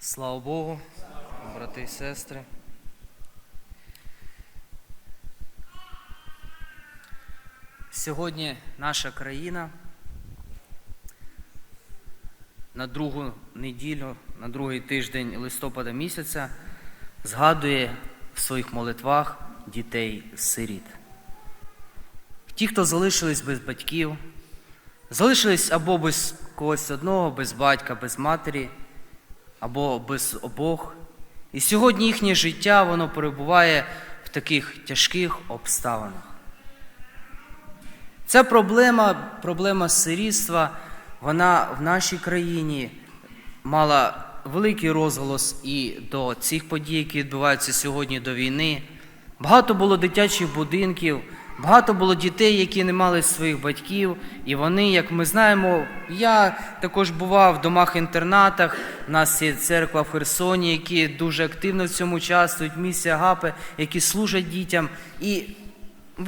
Слава Богу, брати і сестри. Сьогодні наша країна на другу неділю, на другий тиждень листопада місяця згадує в своїх молитвах дітей-сиріт. Ті, хто залишились без батьків, залишились або без когось одного, без батька, без матері, або без обох. І сьогодні їхнє життя воно перебуває в таких тяжких обставинах. Ця проблема, проблема сирітства, вона в нашій країні мала великий розголос і до цих подій, які відбуваються сьогодні до війни. Багато було дитячих будинків, багато було дітей, які не мали своїх батьків, і вони, як ми знаємо, я також бував в домах-інтернатах. У нас є церква в Херсоні, які дуже активно в цьому участвують, місія Агапи, які служать дітям. І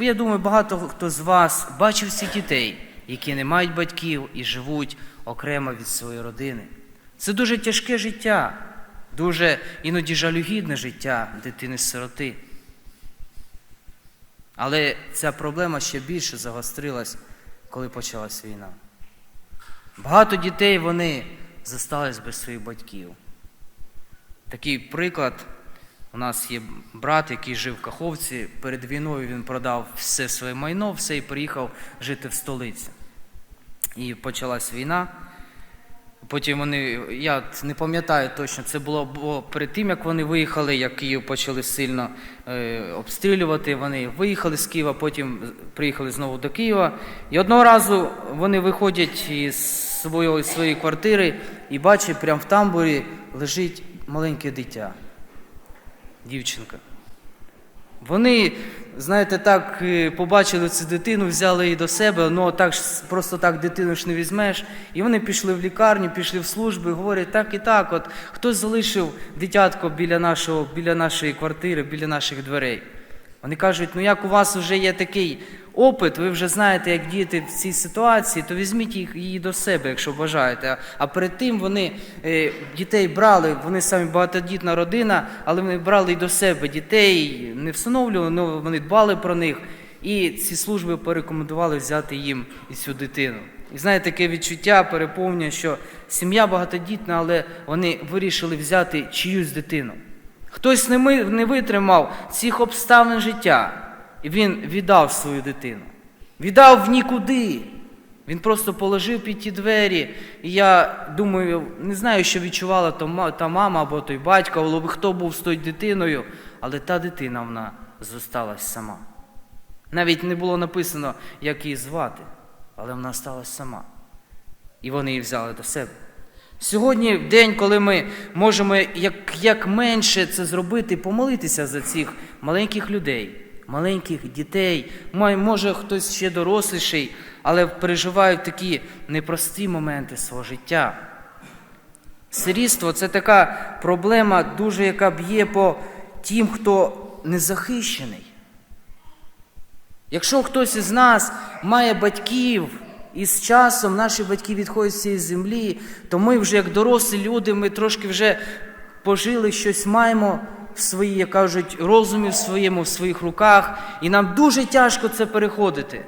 я думаю, багато хто з вас бачив цих дітей, які не мають батьків і живуть окремо від своєї родини. Це дуже тяжке життя, дуже іноді жалюгідне життя дитини-сироти. Але ця проблема ще більше загострилась, коли почалась війна. Багато дітей вони зостались без своїх батьків. Такий приклад. У нас є брат, який жив в Каховці. Перед війною він продав все своє майно, все і приїхав жити в столицю. І почалась війна. Потім вони, я не пам'ятаю точно, це було було перед тим, як вони виїхали, як Київ почали сильно е, обстрілювати. Вони виїхали з Києва, потім приїхали знову до Києва. І одного разу вони виходять із своєї, своєї квартири і бачать, прямо в тамбурі лежить маленьке дитя, дівчинка. Вони, знаєте, так е, побачили цю дитину, взяли її до себе, ну так просто так дитину ж не візьмеш. І вони пішли в лікарню, пішли в службу і говорять, так і так, от хтось залишив дитятко біля, нашого, біля нашої квартири, біля наших дверей. Вони кажуть, ну як у вас вже є такий опит, ви вже знаєте, як діяти в цій ситуації, то візьміть її до себе, якщо бажаєте. А перед тим вони е, дітей брали, вони самі багатодітна родина, але вони брали і до себе дітей, не всиновлювали, але вони дбали про них. І ці служби порекомендували взяти їм і цю дитину. І знаєте, таке відчуття переповнює, що сім'я багатодітна, але вони вирішили взяти чиюсь дитину. Хтось не, витримав цих обставин життя, і він віддав свою дитину. Віддав в нікуди. Він просто положив під ті двері. І я думаю, не знаю, що відчувала та мама або той батько, або хто був з тою дитиною, але та дитина вона зосталась сама. Навіть не було написано, як її звати, але вона сталася сама. І вони її взяли до себе. Сьогодні, день, коли ми можемо як, як менше це зробити, помолитися за цих маленьких людей, маленьких дітей, може хтось ще доросліший, але переживають такі непрості моменти свого життя. Сирітство це така проблема, дуже яка б'є по тим, хто незахищений. Якщо хтось із нас має батьків, і з часом наші батьки відходять з цієї землі, то ми вже, як дорослі люди, ми трошки вже пожили щось маємо в своїй, як кажуть, розумі в своєму, в своїх руках, і нам дуже тяжко це переходити.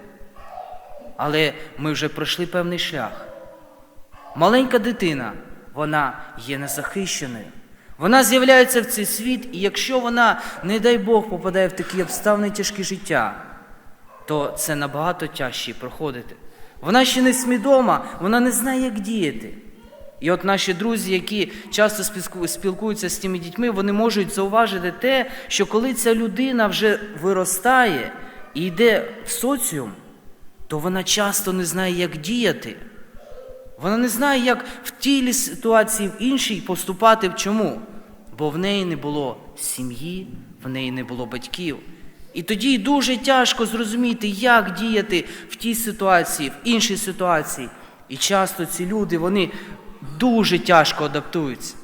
Але ми вже пройшли певний шлях. Маленька дитина, вона є незахищеною. Вона з'являється в цей світ, і якщо вона, не дай Бог, попадає в такі обставини тяжкі життя, то це набагато тяжче проходити. Вона ще не свідома, вона не знає, як діяти. І от наші друзі, які часто спілкуються з тими дітьми, вони можуть зауважити те, що коли ця людина вже виростає і йде в соціум, то вона часто не знає, як діяти. Вона не знає, як в тій ситуації, в іншій поступати. в Чому? Бо в неї не було сім'ї, в неї не було батьків. І тоді дуже тяжко зрозуміти, як діяти в тій ситуації, в іншій ситуації. І часто ці люди, вони дуже тяжко адаптуються.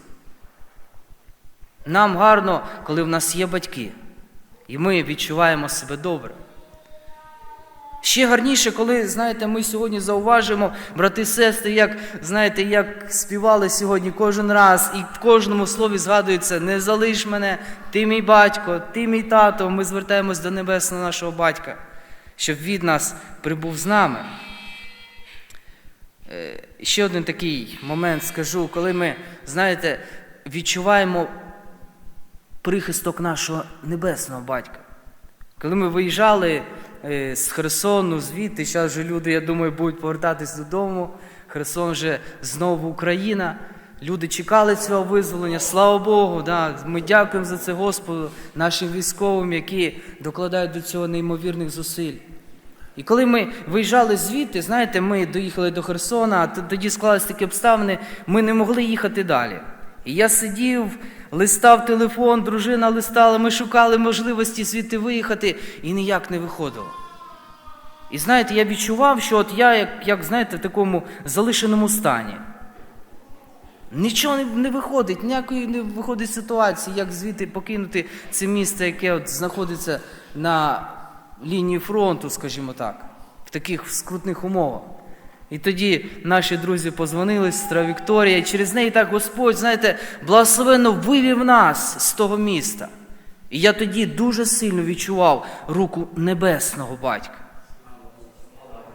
Нам гарно, коли в нас є батьки, і ми відчуваємо себе добре. Ще гарніше, коли, знаєте, ми сьогодні зауважимо, брати і сестри, як, знаєте, як співали сьогодні кожен раз, і в кожному слові згадується не залиш мене, ти мій батько, ти мій тато. Ми звертаємось до небесного нашого батька, щоб від нас прибув з нами. Е, Ще один такий момент скажу, коли ми, знаєте, відчуваємо прихисток нашого небесного батька. Коли ми виїжджали з Херсону, звідти, зараз вже люди, я думаю, будуть повертатись додому. Херсон вже знову Україна. Люди чекали цього визволення. Слава Богу, да. ми дякуємо за це Господу, нашим військовим, які докладають до цього неймовірних зусиль. І коли ми виїжджали звідти, знаєте, ми доїхали до Херсона, а тоді склалися такі обставини, ми не могли їхати далі. І я сидів, листав телефон, дружина листала, ми шукали можливості звідти виїхати і ніяк не виходило. І знаєте, я відчував, що от я, як, як знаєте, в такому залишеному стані. Нічого не, виходить, ніякої не виходить ситуації, як звідти покинути це місто, яке от знаходиться на лінії фронту, скажімо так, в таких скрутних умовах. І тоді наші друзі позвонили, сестра Вікторія, і через неї так Господь, знаєте, благословенно вивів нас з того міста. І я тоді дуже сильно відчував руку небесного батька.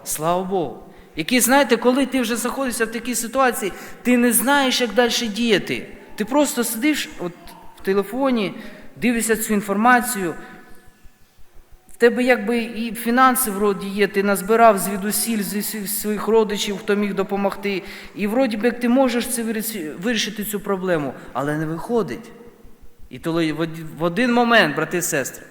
Слава Богу. Який, знаєте, коли ти вже знаходишся в такій ситуації, ти не знаєш, як далі діяти. Ти просто сидиш от, в телефоні, дивишся цю інформацію. Тебе якби і фінанси вроді є, ти назбирав звідусіль зі своїх родичів, хто міг допомогти. І вроді би як ти можеш це вирішити- цю проблему, але не виходить. І коли в один момент, брати і сестри,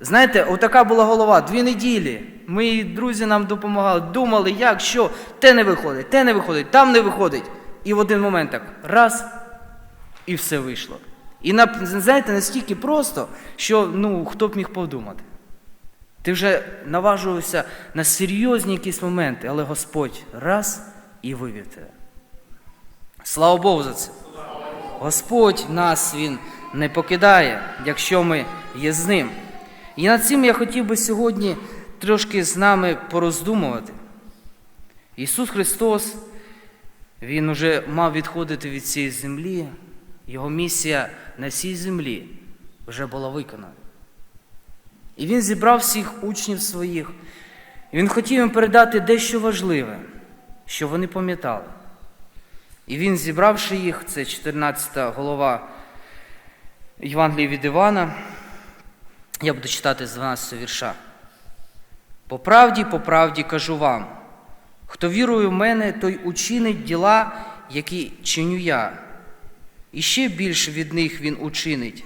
Знаєте, отака була голова, дві неділі. Мої друзі нам допомагали, думали, як, що, те не виходить, те не виходить, там не виходить. І в один момент так раз, і все вийшло. І знаєте, настільки просто, що ну, хто б міг подумати. Ти вже наважувався на серйозні якісь моменти, але Господь раз і вивів тебе. Слава Богу за це. Господь нас Він не покидає, якщо ми є з ним. І над цим я хотів би сьогодні трошки з нами пороздумувати. Ісус Христос, Він уже мав відходити від цієї землі, Його місія на цій землі вже була виконана. І Він зібрав всіх учнів своїх, і Він хотів їм передати дещо важливе, що вони пам'ятали. І він, зібравши їх, це 14 голова Євангелії від Івана, я буду читати з 12 вірша. По правді, по правді кажу вам, хто вірує в мене, той учинить діла, які чиню я. І ще більше від них він учинить,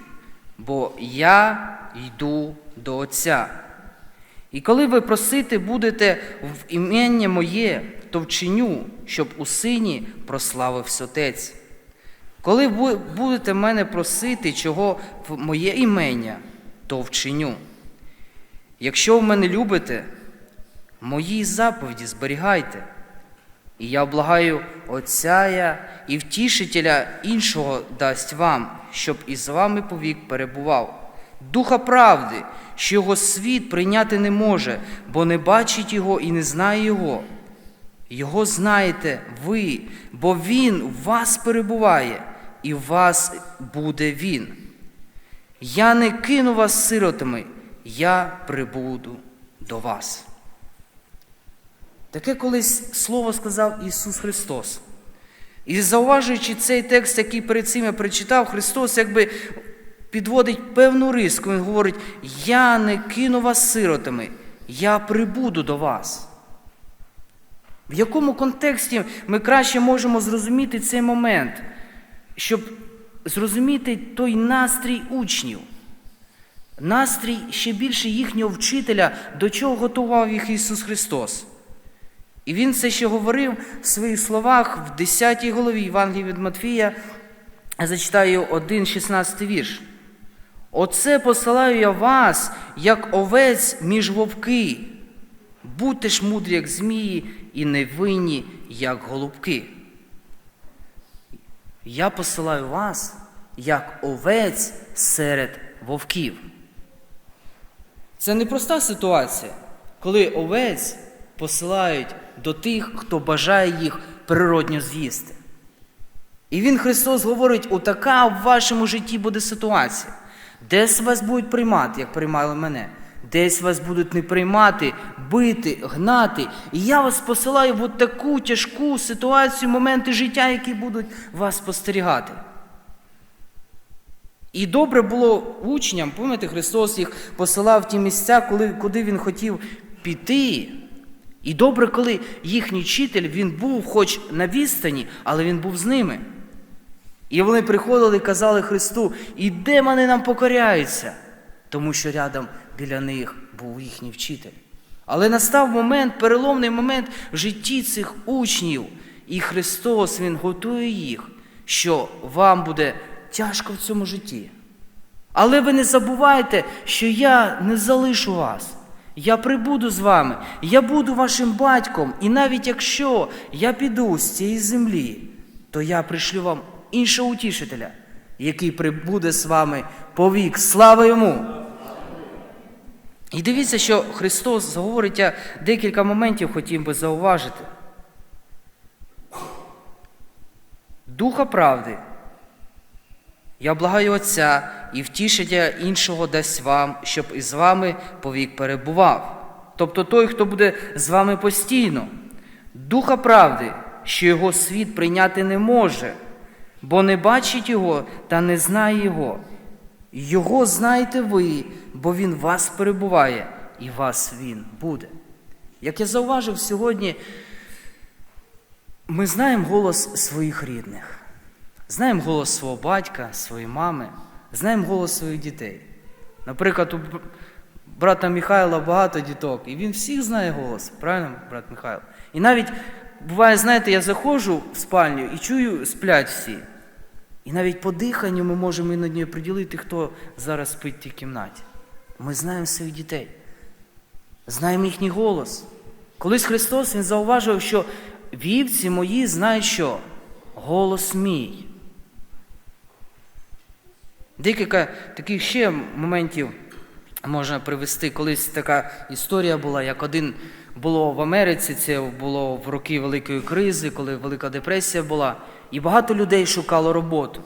бо я йду до Отця. І коли ви просити будете в ім'я моє, то вчиню, щоб у сині прославився Отець. Коли бу- будете мене просити, чого в моє імення, то вчиню. Якщо ви мене любите, мої заповіді зберігайте. І я облагаю Отця і втішителя іншого дасть вам, щоб із вами повік перебував. Духа правди, що його світ прийняти не може, бо не бачить його і не знає його. Його знаєте ви, бо Він в вас перебуває, і в вас буде Він. Я не кину вас сиротами, я прибуду до вас. Таке колись слово сказав Ісус Христос. І зауважуючи цей текст, який перед цим я прочитав, Христос якби підводить певну риску. Він говорить: Я не кину вас сиротами, я прибуду до вас. В якому контексті ми краще можемо зрозуміти цей момент, щоб зрозуміти той настрій учнів, настрій ще більше їхнього вчителя, до чого готував їх Ісус Христос. І Він це ще говорив в своїх словах в 10 голові Євангелії від Матфія, я зачитаю 1, 16 вірш. Оце посилаю я вас, як овець між вовки. Будьте ж мудрі, як змії, і невинні, як голубки. Я посилаю вас, як овець серед вовків. Це непроста ситуація. коли овець посилають до тих, хто бажає їх природньо з'їсти. І він Христос говорить: отака в вашому житті буде ситуація. Десь вас будуть приймати, як приймали мене. Десь вас будуть не приймати, бити, гнати. І я вас посилаю в таку тяжку ситуацію, моменти життя, які будуть вас спостерігати. І добре було учням, пам'ятаєте, Христос їх посилав в ті місця, коли, куди Він хотів піти. І добре, коли їхній вчитель він був хоч на відстані, але він був з ними. І вони приходили і казали Христу, і демони нам покоряються, тому що рядом біля них був їхній вчитель. Але настав момент, переломний момент в житті цих учнів, і Христос Він готує їх, що вам буде тяжко в цьому житті. Але ви не забувайте, що я не залишу вас. Я прибуду з вами, я буду вашим батьком, і навіть якщо я піду з цієї землі, то я пришлю вам іншого утішителя, який прибуде з вами повік. Слава йому! І дивіться, що Христос говорить, я декілька моментів хотів би зауважити. Духа правди. Я благаю Отця і втішення іншого дасть вам, щоб із вами повік перебував. Тобто той, хто буде з вами постійно, Духа правди, що його світ прийняти не може, бо не бачить його та не знає його. Його знаєте ви, бо він вас перебуває, і вас він буде. Як я зауважив сьогодні, ми знаємо голос своїх рідних, знаємо голос свого батька, своєї мами, знаємо голос своїх дітей. Наприклад, у брата Михайла багато діток, і він всіх знає голос, правильно, брат Михайло? І навіть буває, знаєте, я заходжу в спальню і чую, сплять всі. І навіть по диханню ми можемо іноді приділити, хто зараз спить в тій кімнаті. Ми знаємо своїх дітей, знаємо їхній голос. Колись Христос Він зауважив, що вівці мої знають що? Голос мій. Декілька таких ще моментів можна привести. Колись така історія була, як один було в Америці, це було в роки Великої кризи, коли Велика депресія була, і багато людей шукало роботу.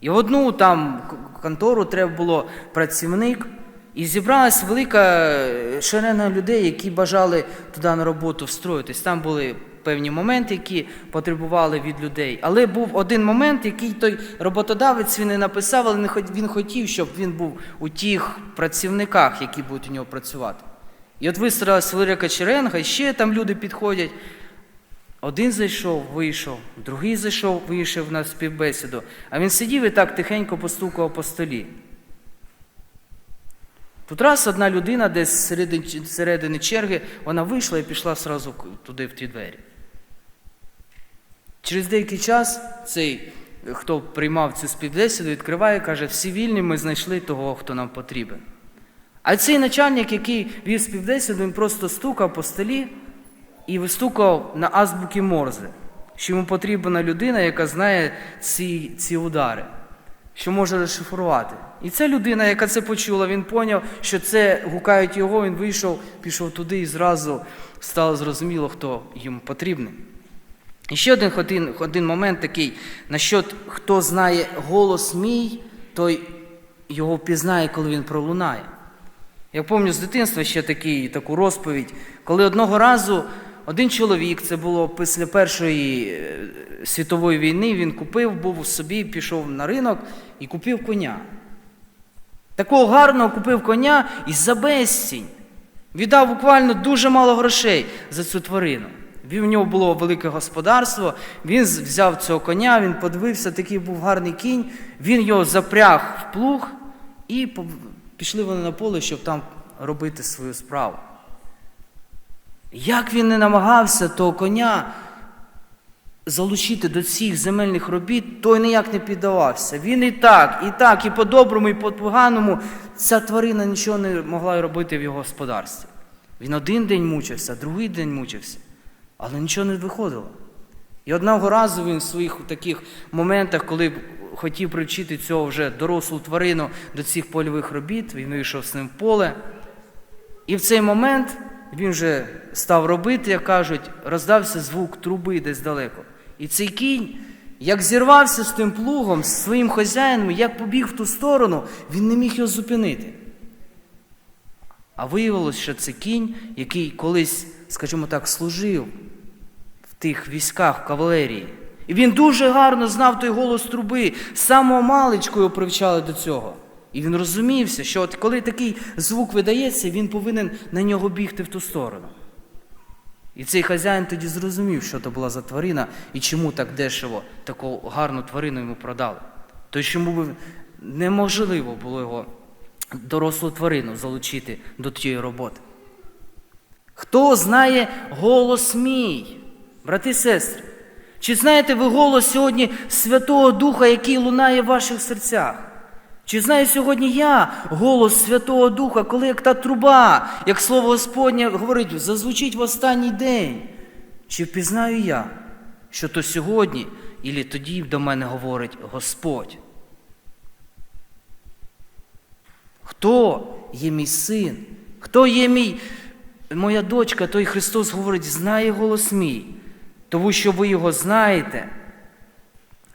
І в одну там контору треба було працівник, і зібралась велика е, шерена людей, які бажали туди на роботу встроїтись. Там були певні моменти, які потребували від людей. Але був один момент, який той роботодавець він не написав, але він хотів, щоб він був у тих працівниках, які будуть у нього працювати. І от вистроїлась велика черенга, і ще там люди підходять. Один зайшов, вийшов, другий зайшов, вийшов на співбесіду, а він сидів і так тихенько постукав по столі. Тут раз одна людина десь середини черги, вона вийшла і пішла сразу туди в ті двері. Через деякий час цей, хто приймав цю співбесіду, відкриває і каже, всі вільні, ми знайшли того, хто нам потрібен. А цей начальник, який вів співбесіду, він просто стукав по столі і вистукав на азбуки Морзе, що йому потрібна людина, яка знає ці, ці удари, що може розшифрувати. І ця людина, яка це почула, він поняв, що це гукають його, він вийшов, пішов туди і зразу стало зрозуміло, хто йому потрібний. І ще один, один, один момент такий, насчет, хто знає голос мій, той його впізнає, коли він пролунає. Я пам'ятаю з дитинства ще такий, таку розповідь, коли одного разу один чоловік, це було після Першої е, світової війни, він купив, був собі, пішов на ринок і купив коня. Такого гарного купив коня і за безцінь. Віддав буквально дуже мало грошей за цю тварину. В нього було велике господарство, він взяв цього коня, він подивився, такий був гарний кінь, він його запряг в плуг і пішли вони на поле, щоб там робити свою справу. Як він не намагався того коня залучити до цих земельних робіт, той ніяк не піддавався. Він і так, і так, і по-доброму, і по-поганому ця тварина нічого не могла робити в його господарстві. Він один день мучився, другий день мучився, але нічого не виходило. І одного разу він в своїх таких моментах, коли хотів привчити цього вже дорослу тварину до цих польових робіт, він вийшов з ним в поле. І в цей момент він вже став робити, як кажуть, роздався звук труби десь далеко. І цей кінь, як зірвався з тим плугом, з своїм хазяїном, як побіг в ту сторону, він не міг його зупинити. А виявилось, що це кінь, який колись, скажімо так, служив тих військах в кавалерії. І він дуже гарно знав той голос труби, самого маличку його привчали до цього. І він розумівся, що от коли такий звук видається, він повинен на нього бігти в ту сторону. І цей хазяїн тоді зрозумів, що це була за тварина і чому так дешево таку гарну тварину йому продали. То чому неможливо було його дорослу тварину залучити до тієї роботи. Хто знає голос мій, брати і сестри? Чи знаєте ви голос сьогодні Святого Духа, який лунає в ваших серцях? Чи знаю сьогодні я голос Святого Духа, коли як та труба, як слово Господнє говорить, зазвучить в останній день? Чи впізнаю я, що то сьогодні, і тоді до мене говорить Господь? Хто є мій син? Хто є мій, моя дочка, той Христос говорить, знає голос мій, тому що ви його знаєте.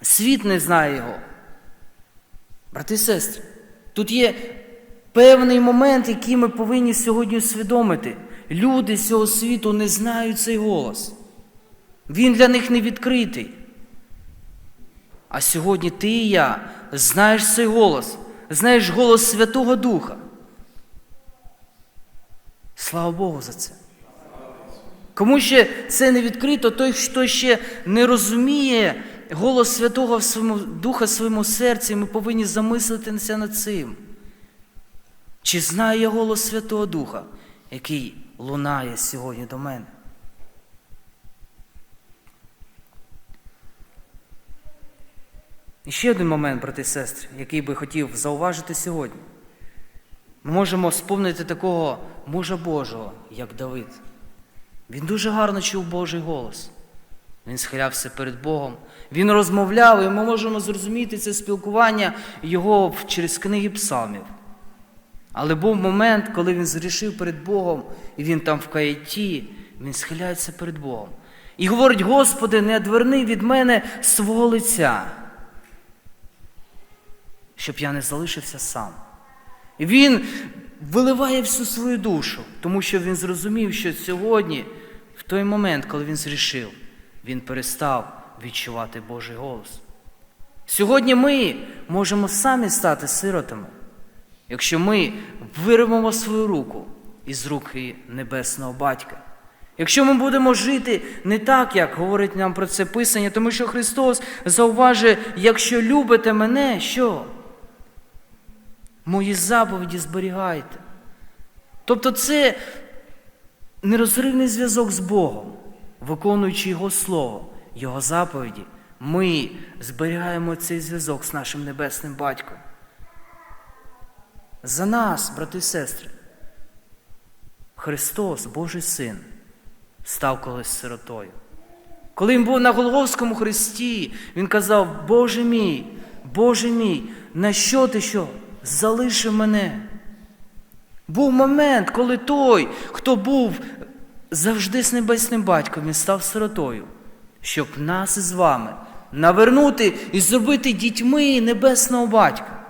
Світ не знає його. Брати і сестри, тут є певний момент, який ми повинні сьогодні усвідомити. Люди з цього світу не знають цей голос. Він для них не відкритий. А сьогодні ти і я знаєш цей голос, знаєш голос Святого Духа. Слава Богу за це. Кому ще це не відкрито, той, хто ще не розуміє голос Святого в своєму, Духа в своєму серці, ми повинні замислитися над цим. Чи знаю я голос Святого Духа, який лунає сьогодні до мене? І ще один момент, брати і сестри, який би хотів зауважити сьогодні. Ми можемо сповнити такого мужа Божого, як Давид. Він дуже гарно чув Божий голос. Він схилявся перед Богом, він розмовляв, і ми можемо зрозуміти це спілкування його через книги псалмів. Але був момент, коли він зрішив перед Богом, і він там в каяті, він схиляється перед Богом. І говорить: Господи, не одверни від мене свого лиця, щоб я не залишився сам. І він виливає всю свою душу, тому що він зрозумів, що сьогодні, в той момент, коли він зрішив, він перестав відчувати Божий голос. Сьогодні ми можемо самі стати сиротами, якщо ми вирвемо свою руку із руки Небесного Батька. Якщо ми будемо жити не так, як говорить нам про це Писання, тому що Христос зауважує, якщо любите мене, що? Мої заповіді зберігайте. Тобто це нерозривний зв'язок з Богом, виконуючи Його Слово, Його заповіді, ми зберігаємо цей зв'язок з нашим Небесним Батьком. За нас, брати і сестри, Христос, Божий Син, став колись сиротою. Коли він був на Голговському хресті, він казав, Боже мій, Боже мій, на що ти що? Залишив мене. Був момент, коли той, хто був завжди з небесним батьком, він став сиротою, щоб нас із вами навернути і зробити дітьми небесного батька.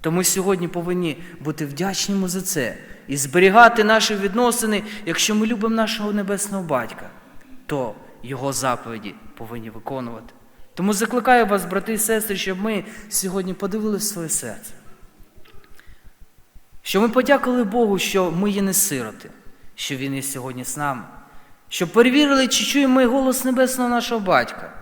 Тому сьогодні повинні бути вдячними за це і зберігати наші відносини, якщо ми любимо нашого небесного батька, то його заповіді повинні виконувати. Тому закликаю вас, брати і сестри, щоб ми сьогодні подивилися своє серце. Що ми подякували Богу, що ми є не сироти, що Він є сьогодні з нами, щоб перевірили, чи чуємо ми голос небесного нашого батька,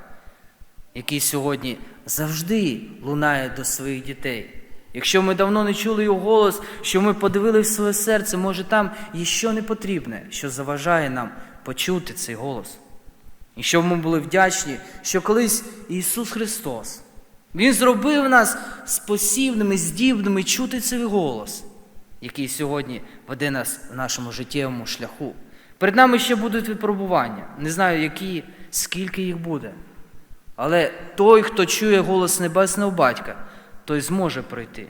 який сьогодні завжди лунає до своїх дітей. Якщо ми давно не чули його голос, що ми подивилися в своє серце, може там є що не потрібне, що заважає нам почути цей голос. І щоб ми були вдячні, що колись Ісус Христос, Він зробив нас спосібними, здібними чути цей голос, який сьогодні веде нас в нашому життєвому шляху. Перед нами ще будуть випробування. Не знаю, які, скільки їх буде. Але той, хто чує голос Небесного Батька, той зможе пройти.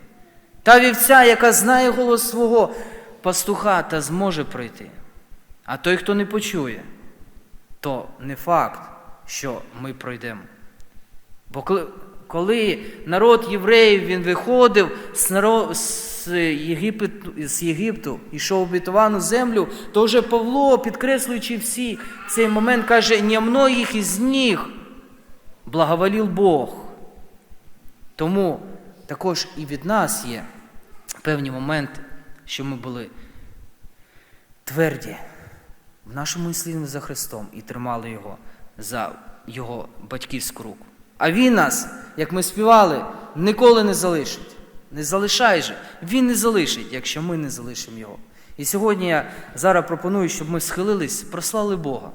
Та вівця, яка знає голос свого пастуха, та зможе пройти. А той, хто не почує, то не факт, що ми пройдемо. Бо коли, народ євреїв він виходив з, з, Єгипету, з Єгипту, йшов в обітовану землю, то вже Павло, підкреслюючи всі цей момент, каже, не многих із них благоволів Бог. Тому також і від нас є певні моменти, що ми були тверді в нашому слідуванні за Христом і тримали його за його батьківську руку. А він нас, як ми співали, ніколи не залишить. Не залишай же. Він не залишить, якщо ми не залишимо його. І сьогодні я зараз пропоную, щоб ми схилились, прослали Бога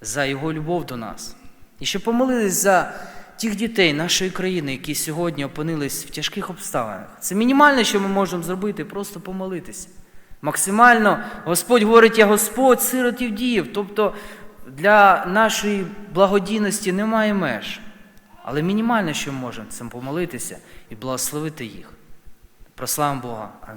за Його любов до нас. І щоб помолились за тих дітей нашої країни, які сьогодні опинились в тяжких обставинах. Це мінімальне, що ми можемо зробити, просто помолитися. Максимально Господь говорить, я Господь сиротів діїв. Тобто для нашої благодійності немає меж. Але мінімальне, що ми можемо, це помолитися і благословити їх. Прославимо Бога. Амінь.